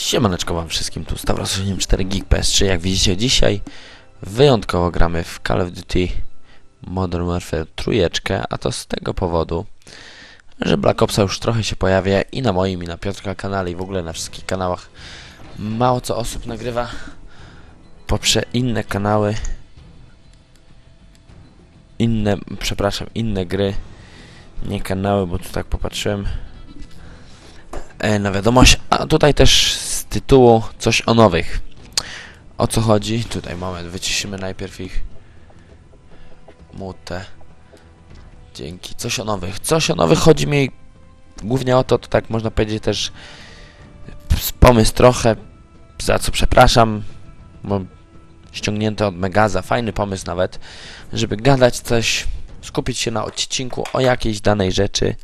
Siemaneczko wam wszystkim, tu Stavros 84 Geek PS3. Jak widzicie dzisiaj wyjątkowo gramy w Call of Duty Modern Warfare trójeczkę, a to z tego powodu, że Black Opsa już trochę się pojawia i na moim, i na Piotrka kanale, i w ogóle na wszystkich kanałach. Mało co osób nagrywa poprze inne kanały, inne, przepraszam, inne gry, nie kanały, bo tu tak popatrzyłem e, na wiadomość, a tutaj też tytułu coś o nowych. O co chodzi? Tutaj moment, wyciszymy najpierw ich mutę. Dzięki. Coś o nowych. Coś o nowych chodzi mi głównie o to, to tak można powiedzieć też pomysł trochę, za co przepraszam, bo ściągnięty od Megaza, fajny pomysł nawet, żeby gadać coś, skupić się na odcinku o jakiejś danej rzeczy.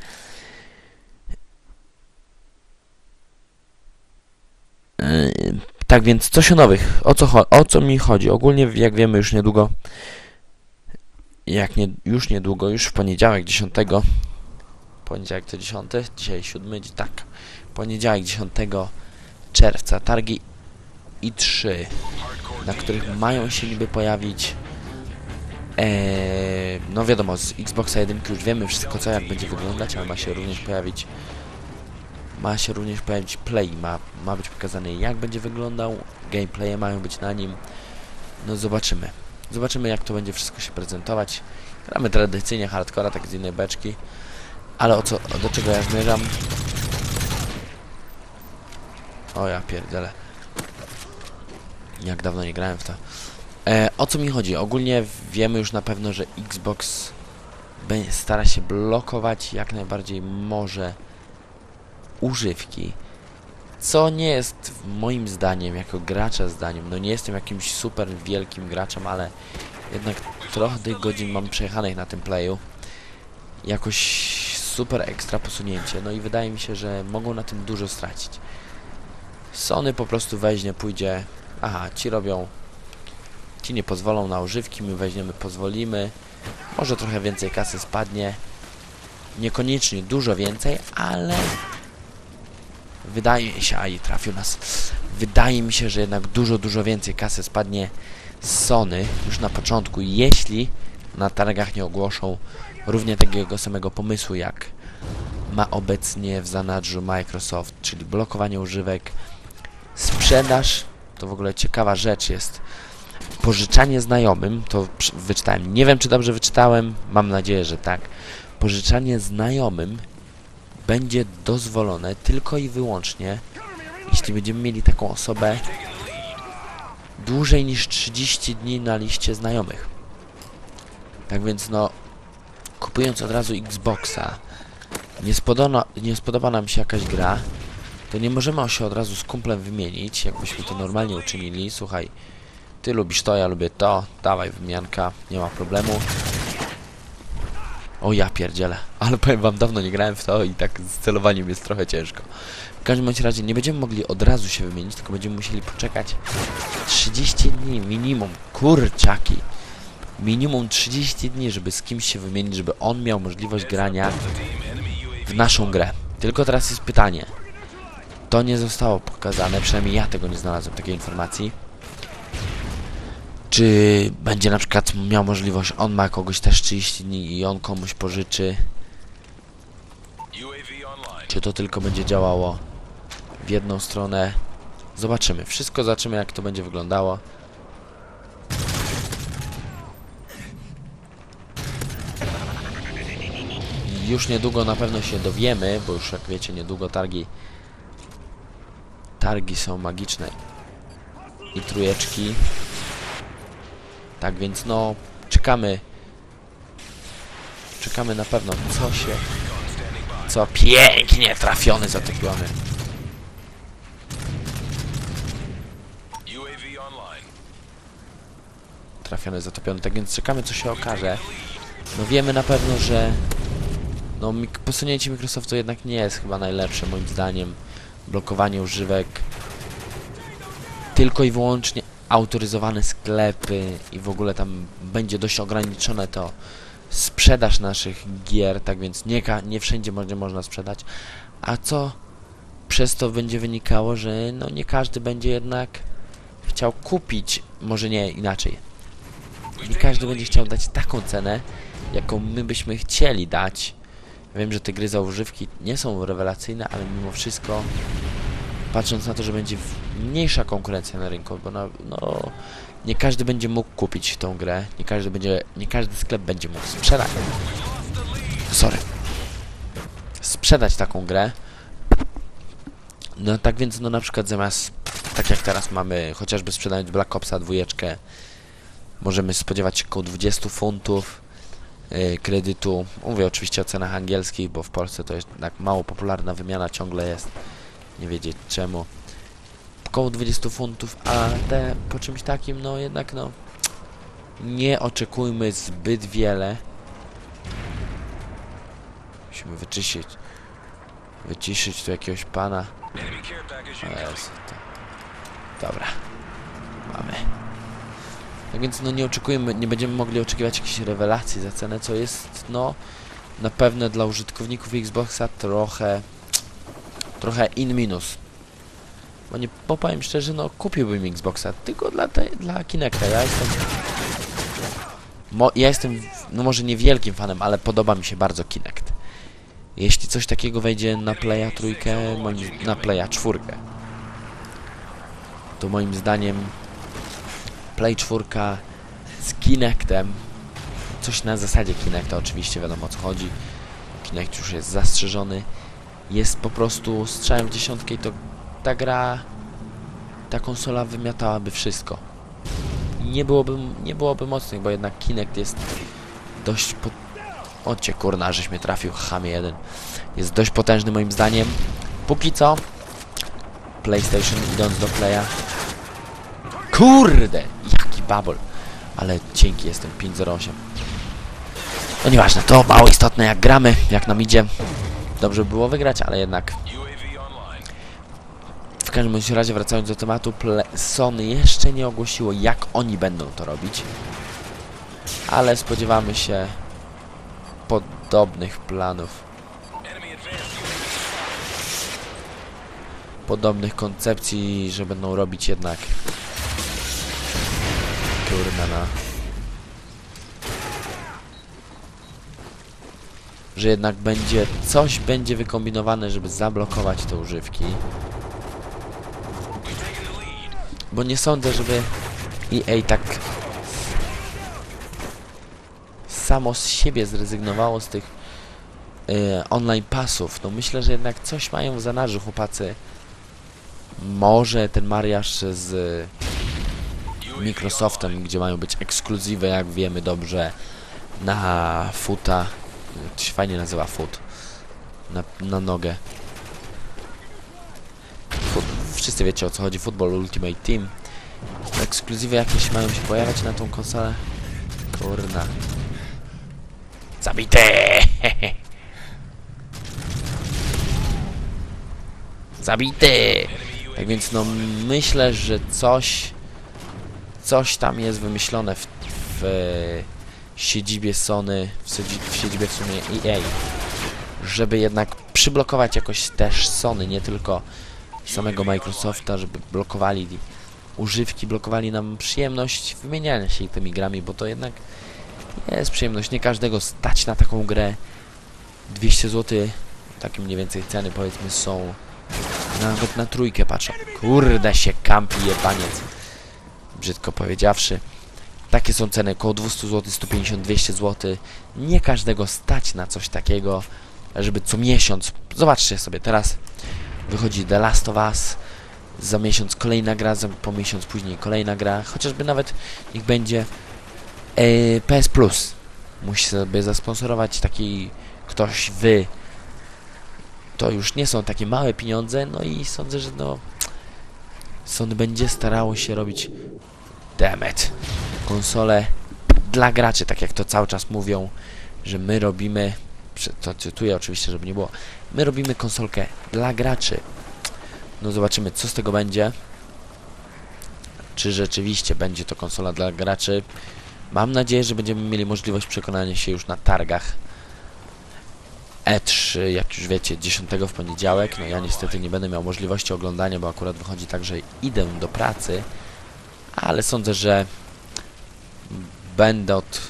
Tak więc coś o nowych. O co, o co mi chodzi? Ogólnie, jak wiemy, już niedługo, jak nie, już niedługo, już w poniedziałek 10, poniedziałek to 10, dzisiaj 7, dzi- tak, poniedziałek 10 czerwca, targi i3, na których mają się niby pojawić, eee, no wiadomo, z Xboxa 1 już wiemy wszystko co, jak będzie wyglądać, ale ma się również pojawić ma się również pojawić play, ma, ma być pokazane jak będzie wyglądał, gameplaye mają być na nim. No zobaczymy. Zobaczymy jak to będzie wszystko się prezentować. Gramy tradycyjnie hardcora, tak z innej beczki. Ale o co, do czego ja zmierzam? O ja pierdzielę. Jak dawno nie grałem w to. E, o co mi chodzi? Ogólnie wiemy już na pewno, że Xbox stara się blokować jak najbardziej może używki. Co nie jest moim zdaniem, jako gracza zdaniem, no nie jestem jakimś super wielkim graczem, ale jednak trochę tych godzin mam przejechanych na tym playu. Jakoś super ekstra posunięcie, no i wydaje mi się, że mogą na tym dużo stracić. Sony po prostu weźmie, pójdzie, aha, ci robią, ci nie pozwolą na używki, my weźmiemy, pozwolimy, może trochę więcej kasy spadnie, niekoniecznie dużo więcej, ale Wydaje mi się, a i trafił nas. Wydaje mi się, że jednak dużo, dużo więcej kasy spadnie z Sony już na początku, jeśli na targach nie ogłoszą równie takiego samego pomysłu, jak ma obecnie w zanadrzu Microsoft, czyli blokowanie używek, sprzedaż, to w ogóle ciekawa rzecz jest, pożyczanie znajomym, to wyczytałem, nie wiem czy dobrze wyczytałem, mam nadzieję, że tak, pożyczanie znajomym będzie dozwolone tylko i wyłącznie, jeśli będziemy mieli taką osobę dłużej niż 30 dni na liście znajomych. Tak więc no, kupując od razu Xboxa, nie, spodoba, nie spodoba nam się jakaś gra, to nie możemy się od razu z kumplem wymienić, jakbyśmy to normalnie uczynili. Słuchaj, ty lubisz to, ja lubię to, dawaj wymianka, nie ma problemu. O ja pierdzielę, ale powiem wam, dawno nie grałem w to i tak z celowaniem jest trochę ciężko. W każdym bądź razie nie będziemy mogli od razu się wymienić, tylko będziemy musieli poczekać 30 dni minimum, kurczaki. Minimum 30 dni, żeby z kimś się wymienić, żeby on miał możliwość grania w naszą grę. Tylko teraz jest pytanie. To nie zostało pokazane, przynajmniej ja tego nie znalazłem, takiej informacji. Czy będzie na przykład miał możliwość, on ma kogoś też 30 dni i on komuś pożyczy, czy to tylko będzie działało w jedną stronę. Zobaczymy. Wszystko zobaczymy jak to będzie wyglądało. Już niedługo na pewno się dowiemy, bo już jak wiecie niedługo targi targi są magiczne i trójeczki. Tak więc no czekamy czekamy na pewno co się co pięknie trafiony, zatopiony. Trafiony, zatopiony. Tak więc czekamy, co się okaże. No wiemy na pewno, że no mik- posunięcie Microsoftu jednak nie jest chyba najlepsze moim zdaniem. Blokowanie używek. Tylko i wyłącznie autoryzowane sklepy i w ogóle tam będzie dość ograniczone to sprzedaż naszych gier, tak więc nie, nie wszędzie będzie można sprzedać. A co przez to będzie wynikało, że no nie każdy będzie jednak chciał kupić, może nie inaczej. Nie każdy będzie chciał dać taką cenę, jaką my byśmy chcieli dać. Wiem, że te gry za używki nie są rewelacyjne, ale mimo wszystko patrząc na to, że będzie mniejsza konkurencja na rynku, bo no, no nie każdy będzie mógł kupić tą grę, nie każdy będzie, nie każdy sklep będzie mógł sprzedać. Sorry. Sprzedać taką grę. No tak więc no na przykład zamiast tak jak teraz mamy chociażby sprzedając Black Opsa dwójeczkę możemy spodziewać się około 20 funtów yy, kredytu. Mówię oczywiście o cenach angielskich, bo w Polsce to jest tak mało popularna wymiana ciągle jest. Nie wiedzieć czemu. Około 20 funtów, a te po czymś takim no jednak no nie oczekujmy zbyt wiele. Musimy wyczyścić wyciszyć tu jakiegoś pana. Jezu, to... Dobra. Mamy. Tak więc no nie oczekujemy, nie będziemy mogli oczekiwać jakichś rewelacji za cenę, co jest no na pewno dla użytkowników Xboxa trochę trochę in minus. Bo nie, bo powiem szczerze, no kupiłbym Xboxa tylko dla, te, dla Kinecta. Ja jestem Mo, ja jestem, no może nie wielkim fanem, ale podoba mi się bardzo Kinect. Jeśli coś takiego wejdzie na Playa trójkę, moim, na Playa czwórkę, to moim zdaniem Play 4 z Kinectem, coś na zasadzie Kinecta oczywiście, wiadomo o co chodzi, Kinect już jest zastrzeżony, jest po prostu strzałem w dziesiątkę i to ta gra, ta konsola wymiatałaby wszystko. Nie byłoby, nie byłoby mocnych, bo jednak Kinect jest dość po... O cię kurna, żeś mnie trafił, chamie jeden. Jest dość potężny moim zdaniem. Póki co PlayStation idąc do Playa. Kurde! Jaki babol. Ale cienki jestem, 508. No nieważne, to mało istotne jak gramy, jak nam idzie. Dobrze by było wygrać, ale jednak w każdym razie wracając do tematu, Sony jeszcze nie ogłosiło jak oni będą to robić. Ale spodziewamy się podobnych planów. Podobnych koncepcji, że będą robić jednak kurna na że jednak będzie coś będzie wykombinowane, żeby zablokować te używki. Bo nie sądzę, żeby EA tak samo z siebie zrezygnowało z tych y, online pasów. No myślę, że jednak coś mają w zanadrzu chłopacy. Może ten mariaż z Microsoftem, gdzie mają być ekskluzywy, jak wiemy dobrze, na futa. To się fajnie nazywa foot. Na, na nogę. Fut, wszyscy wiecie o co chodzi. Football Ultimate Team. Ekskluzywy jakieś mają się pojawiać na tą konsolę. Kurna. Zabity! Zabity! Tak więc no myślę, że coś coś tam jest wymyślone w, w siedzibie Sony, w, siedzi, w siedzibie w sumie EA, żeby jednak przyblokować jakoś też Sony, nie tylko samego Microsofta, żeby blokowali używki, blokowali nam przyjemność wymieniania się tymi grami, bo to jednak jest przyjemność. Nie każdego stać na taką grę. 200 zł, takie mniej więcej ceny powiedzmy są nawet na trójkę patrzą. Kurde się kampi jebaniec. Brzydko powiedziawszy. Takie są ceny, około 200 zł, 150, 200 zł. Nie każdego stać na coś takiego, żeby co miesiąc... Zobaczcie sobie, teraz wychodzi The Last of Us, za miesiąc kolejna gra, za, po miesiąc później kolejna gra, chociażby nawet niech będzie e, PS Plus. Musi sobie zasponsorować taki ktoś, wy. To już nie są takie małe pieniądze, no i sądzę, że no... Sony będzie starało się robić Demet. Konsole dla graczy, tak jak to cały czas mówią, że my robimy, to cytuję oczywiście, żeby nie było, my robimy konsolkę dla graczy. No zobaczymy, co z tego będzie. Czy rzeczywiście będzie to konsola dla graczy. Mam nadzieję, że będziemy mieli możliwość przekonania się już na targach. E3, jak już wiecie, 10 w poniedziałek. No ja niestety nie będę miał możliwości oglądania, bo akurat wychodzi tak, że idę do pracy. Ale sądzę, że będę od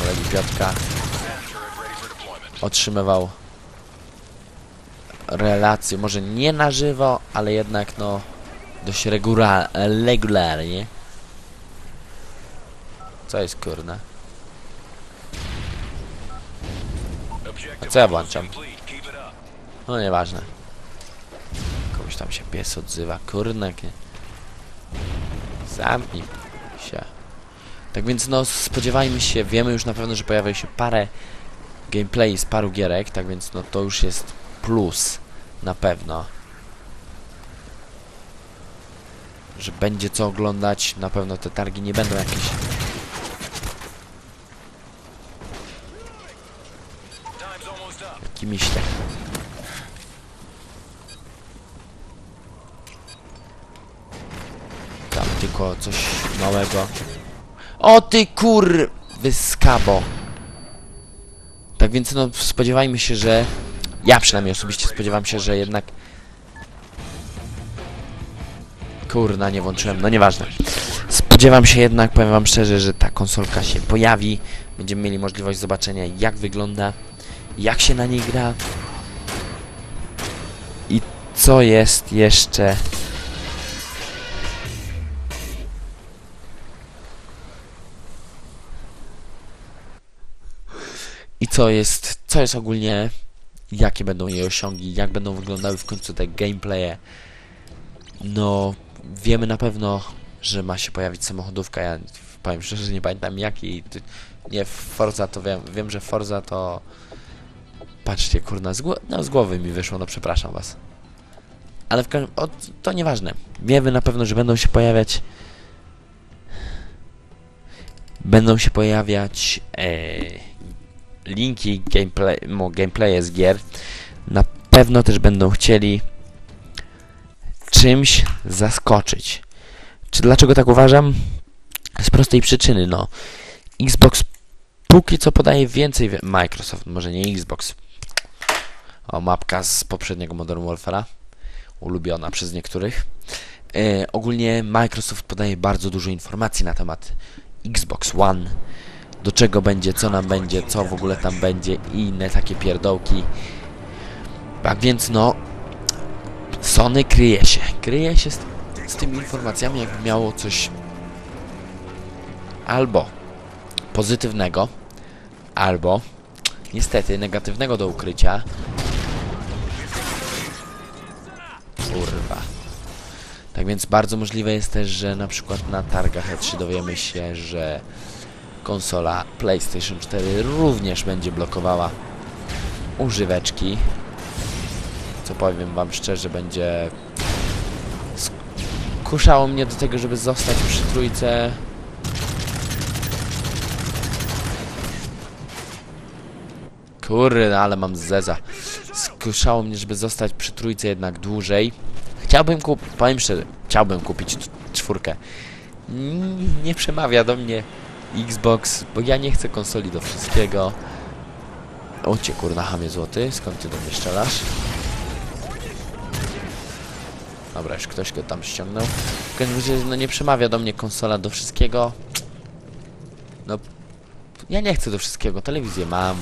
kolegi Piotrka otrzymywał relacje, może nie na żywo, ale jednak no dość regula- regularnie. Co jest kurna? A co ja włączam? No nieważne. Komuś tam się pies odzywa, kurna. jakie- Zamknij się. Tak więc no spodziewajmy się, wiemy już na pewno, że pojawia się parę gameplay z paru gierek, tak więc no to już jest plus na pewno. Że będzie co oglądać, na pewno te targi nie będą jakieś jakimiś tak. Tam tylko coś małego. O ty kur... Wyskabo. Tak więc no spodziewajmy się, że... Ja przynajmniej osobiście spodziewam się, że jednak... Kurna, nie włączyłem, no nieważne. Spodziewam się jednak, powiem wam szczerze, że ta konsolka się pojawi. Będziemy mieli możliwość zobaczenia jak wygląda, jak się na niej gra. I co jest jeszcze... I co jest, co jest ogólnie, jakie będą jej osiągi, jak będą wyglądały w końcu te gameplaye. No, wiemy na pewno, że ma się pojawić samochodówka. Ja powiem szczerze, nie pamiętam jaki. Nie, Forza to wiem, wiem, że Forza to. Patrzcie, kurna, z, no, z głowy mi wyszło, no przepraszam was. Ale w każdym o, to nieważne. Wiemy na pewno, że będą się pojawiać. Będą się pojawiać e, linki gameplay, gameplaye z gier. Na pewno też będą chcieli czymś zaskoczyć. Czy dlaczego tak uważam? Z prostej przyczyny, no. Xbox póki co podaje więcej. wi- Microsoft, może nie Xbox. O, mapka z poprzedniego Modern Warfare'a. Ulubiona przez niektórych. E, ogólnie Microsoft podaje bardzo dużo informacji na temat Xbox One. Do czego będzie, co nam będzie, co w ogóle tam będzie i inne takie pierdołki. Tak więc no, Sony kryje się. Kryje się z, z tymi informacjami, jakby miało coś albo pozytywnego, albo niestety negatywnego do ukrycia. Kurwa. Tak więc bardzo możliwe jest też, że na przykład na targach E3 dowiemy się, że konsola PlayStation 4 również będzie blokowała używeczki. Co powiem wam szczerze, będzie kuszało mnie do tego, żeby zostać przy trójce. Kurde, no ale mam zeza. Skuszało mnie, żeby zostać przy trójce jednak dłużej. Chciałbym kupić, powiem szczerze, chciałbym kupić czwórkę. Nie przemawia do mnie Xbox, bo ja nie chcę konsoli do wszystkiego. O cię kurna chamie złoty, skąd ty do mnie strzelasz? Dobra, już ktoś go tam ściągnął. W każdym razie, no nie przemawia do mnie konsola do wszystkiego. No, ja nie chcę do wszystkiego, telewizję mam.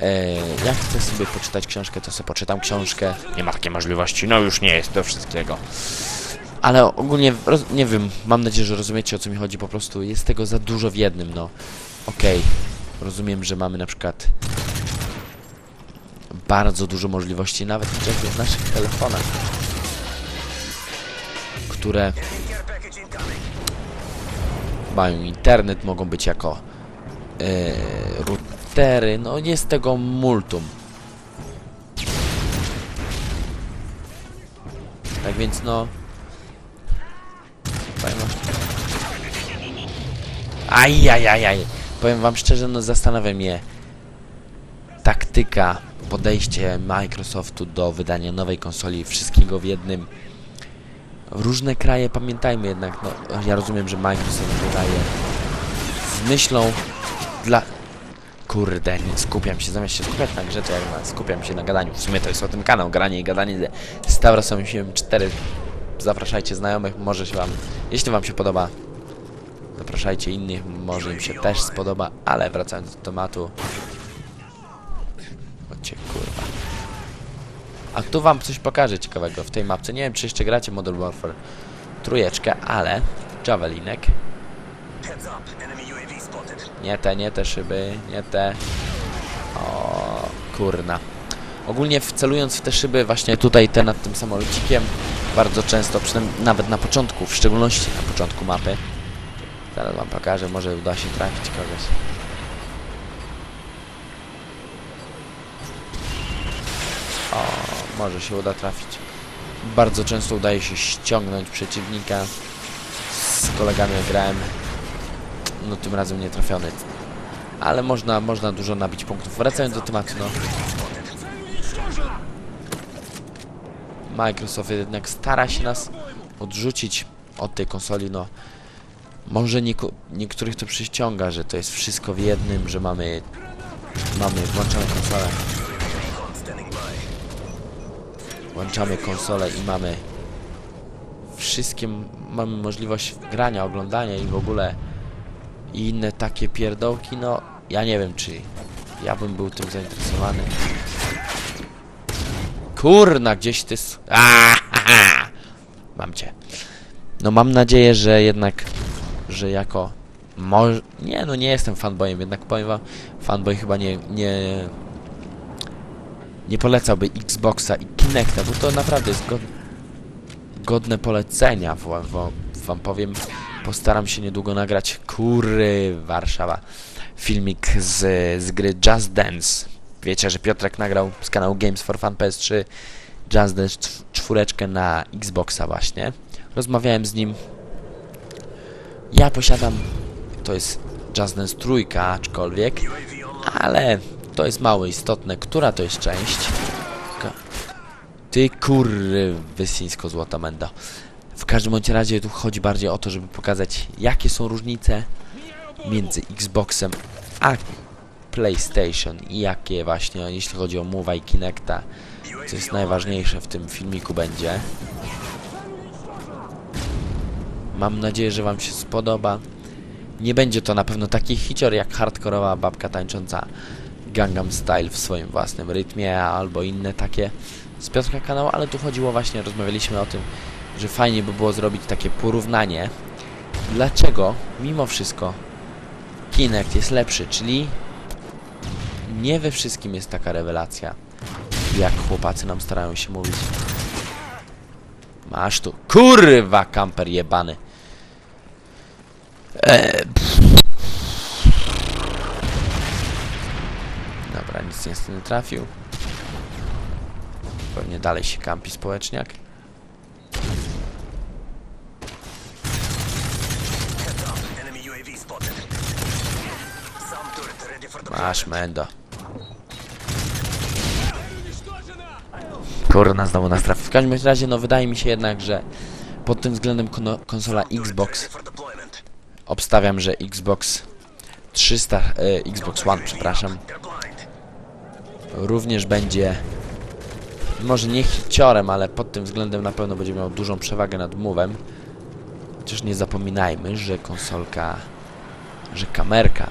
E, jak chcę sobie poczytać książkę, to sobie poczytam książkę. Nie ma takiej możliwości, no już nie jest do wszystkiego. Ale ogólnie, nie wiem, mam nadzieję, że rozumiecie o co mi chodzi, po prostu jest tego za dużo w jednym, no. Okej, rozumiem, że mamy na przykład bardzo dużo możliwości, nawet chociażby w naszych telefonach, które mają internet, mogą być jako e, routery, no jest tego multum. Tak więc no... Ajajajaj! Powiem wam szczerze, no zastanawia mnie taktyka, podejście Microsoftu do wydania nowej konsoli, wszystkiego w jednym. Różne kraje, pamiętajmy jednak, no ja rozumiem, że Microsoft wydaje z myślą dla Kurde, nie skupiam się, zamiast się skupiać na grze, to jak skupiam się na gadaniu. W sumie to jest o tym kanał, granie i gadanie z Taurosem 4. Zapraszajcie znajomych, może się wam, jeśli wam się podoba, zapraszajcie innych, może im się też spodoba, ale wracając do tematu. Chodźcie, kurwa. A tu wam coś pokażę ciekawego w tej mapce. Nie wiem, czy jeszcze gracie Modern Warfare trójeczkę, ale Javelinek. Nie te, nie te szyby, nie te. O, kurna. Ogólnie wcelując w te szyby, właśnie tutaj te nad tym samolocikiem, bardzo często, przynajmniej nawet na początku, w szczególności na początku mapy, zaraz wam pokażę, może uda się trafić kogoś. O, może się uda trafić. Bardzo często udaje się ściągnąć przeciwnika. Z kolegami grałem. No tym razem nie trafiony. Ale można, można dużo nabić punktów. Wracając do tematu, no. Microsoft jednak stara się nas odrzucić od tej konsoli, no. Może nieku- niektórych to przyciąga, że to jest wszystko w jednym, że mamy mamy włączone konsolę. Włączamy konsolę i mamy wszystkie, mamy możliwość grania, oglądania i w ogóle i inne takie pierdołki, no ja nie wiem czy ja bym był tym zainteresowany. Kurna, gdzieś ty... Aaaa! Mam cię. No mam nadzieję, że jednak, że jako... Może... Nie, no nie jestem fanboyem, jednak powiem wam, fanboy chyba nie, nie, nie polecałby Xboxa i Kinecta, bo to naprawdę jest god... godne polecenia, wam, wam, powiem. Postaram się niedługo nagrać, kury, Warszawa, filmik z, z gry Just Dance. Wiecie, że Piotrek nagrał z kanału Games for Fun PS3 Just Dance czw- czwóreczkę na Xboxa właśnie. Rozmawiałem z nim. Ja posiadam, to jest Just Dance trójka, aczkolwiek, ale to jest mało istotne, która to jest część. Ty kurry, wysyńsko złota menda. W każdym bądź razie tu chodzi bardziej o to, żeby pokazać jakie są różnice między Xboxem a PlayStation i jakie właśnie, jeśli chodzi o Move'a i Kinecta, co jest najważniejsze w tym filmiku będzie. Mam nadzieję, że Wam się spodoba. Nie będzie to na pewno taki hicior jak hardkorowa babka tańcząca Gangnam Style w swoim własnym rytmie albo inne takie z Piotrka kanału, ale tu chodziło właśnie, rozmawialiśmy o tym, że fajnie by było zrobić takie porównanie, dlaczego mimo wszystko Kinect jest lepszy, czyli nie we wszystkim jest taka rewelacja, jak chłopacy nam starają się mówić. Masz tu, kurwa, kamper jebany. Eee, Dobra, nic niestety nie trafił. Pewnie dalej się kampi społeczniak. Masz mendo. Kurna, znowu nas trafi. W każdym razie, no wydaje mi się jednak, że pod tym względem konsola Xbox. Obstawiam, że Xbox 300, e, Xbox One, przepraszam, również będzie może nie hiciorem, ale pod tym względem na pewno będzie miał dużą przewagę nad Move'em. Chociaż nie zapominajmy, że konsolka, że kamerka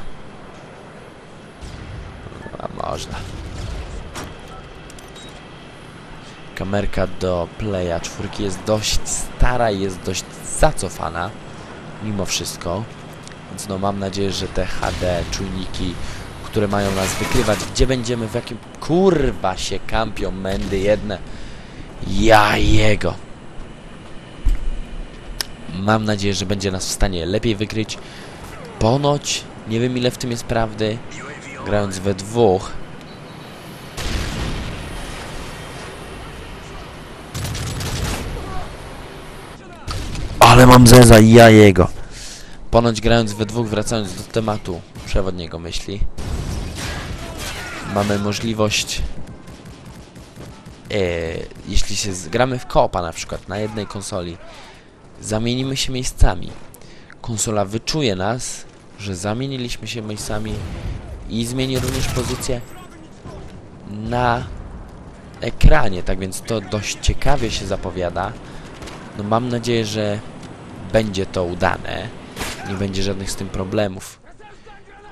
a można. Kamerka do Playa 4 jest dość stara i jest dość zacofana mimo wszystko. Więc no mam nadzieję, że te HD czujniki, które mają nas wykrywać, gdzie będziemy, w jakim... Kurwa się kampią mędy jedne. Ja jego. Mam nadzieję, że będzie nas w stanie lepiej wykryć. Ponoć, nie wiem ile w tym jest prawdy, grając we dwóch. Ale mam zeza i ja jego. Ponoć grając we dwóch, wracając do tematu przewodniego myśli, mamy możliwość, e, jeśli się zgramy w koopa na przykład na jednej konsoli, zamienimy się miejscami. Konsola wyczuje nas, że zamieniliśmy się miejscami i zmieni również pozycję na ekranie, tak więc to dość ciekawie się zapowiada. No mam nadzieję, że będzie to udane. Nie będzie żadnych z tym problemów.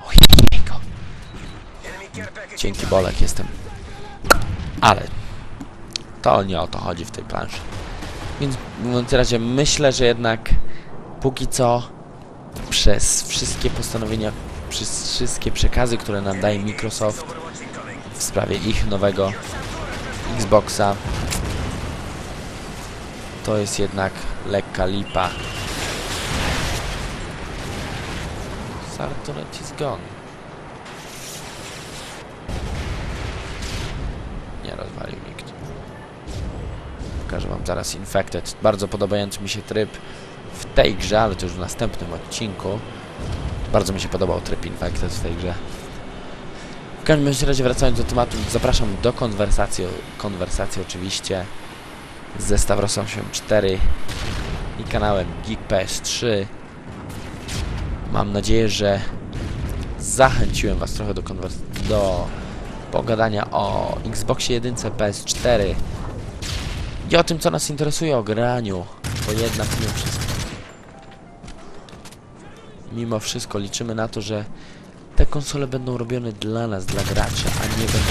Ojejko. Dzięki Bolek jestem. Ale to nie o to chodzi w tej planszy. Więc w razie myślę, że jednak póki co przez wszystkie postanowienia, przez wszystkie przekazy, które nam daje Microsoft w sprawie ich nowego Xboxa to jest jednak lekka lipa. Sartoret is gone. Nie rozwalił nikt. Pokażę wam zaraz Infected. Bardzo podobający mi się tryb w tej grze, ale to już w następnym odcinku. Bardzo mi się podobał tryb Infected w tej grze. W każdym razie wracając do tematu, zapraszam do konwersacji, konwersacji oczywiście ze Stavrosem 4 i kanałem Geek PS3. Mam nadzieję, że zachęciłem Was trochę do, do pogadania o Xboxie 1, PS4 i o tym, co nas interesuje o graniu, bo jednak mimo wszystko mimo wszystko liczymy na to, że te konsole będą robione dla nas, dla graczy, a nie będą,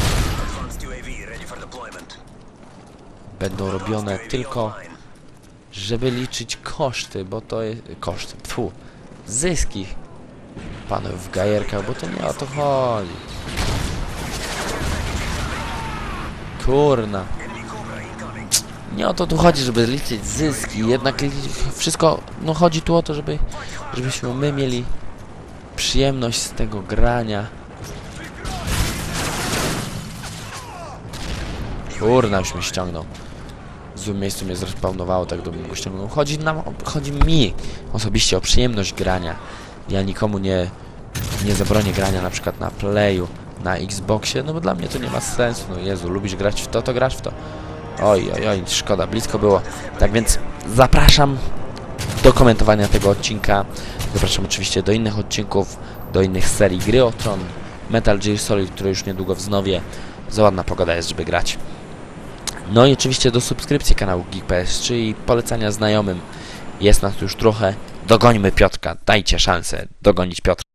będą robione tylko, żeby liczyć koszty, bo to jest... koszty, tfu, zyski panów w gajerkach, bo to nie o to chodzi. Kurna. Nie o to tu chodzi, żeby liczyć zyski, jednak wszystko, no chodzi tu o to, żeby, żebyśmy my mieli przyjemność z tego grania. Kurna, już mnie ściągnął. W złym miejscu mnie zrespawnowało, tak gdybym go ściągnął. Chodzi nam, chodzi mi osobiście o przyjemność grania. Ja nikomu nie, nie zabronię grania na przykład na Playu, na Xboxie, no bo dla mnie to nie ma sensu. No Jezu, lubisz grać w to, to grasz w to. Oj, oj, oj, szkoda, blisko było. Tak więc zapraszam do komentowania tego odcinka. Zapraszam oczywiście do innych odcinków, do innych serii gry o Tron, Metal Gear Solid, które już niedługo wznowię. Za ładna pogoda jest, żeby grać. No i oczywiście do subskrypcji kanału GeekPS3 i polecania znajomym. Jest nas już trochę. Dogońmy Piotrka, dajcie szansę dogonić Piotrka.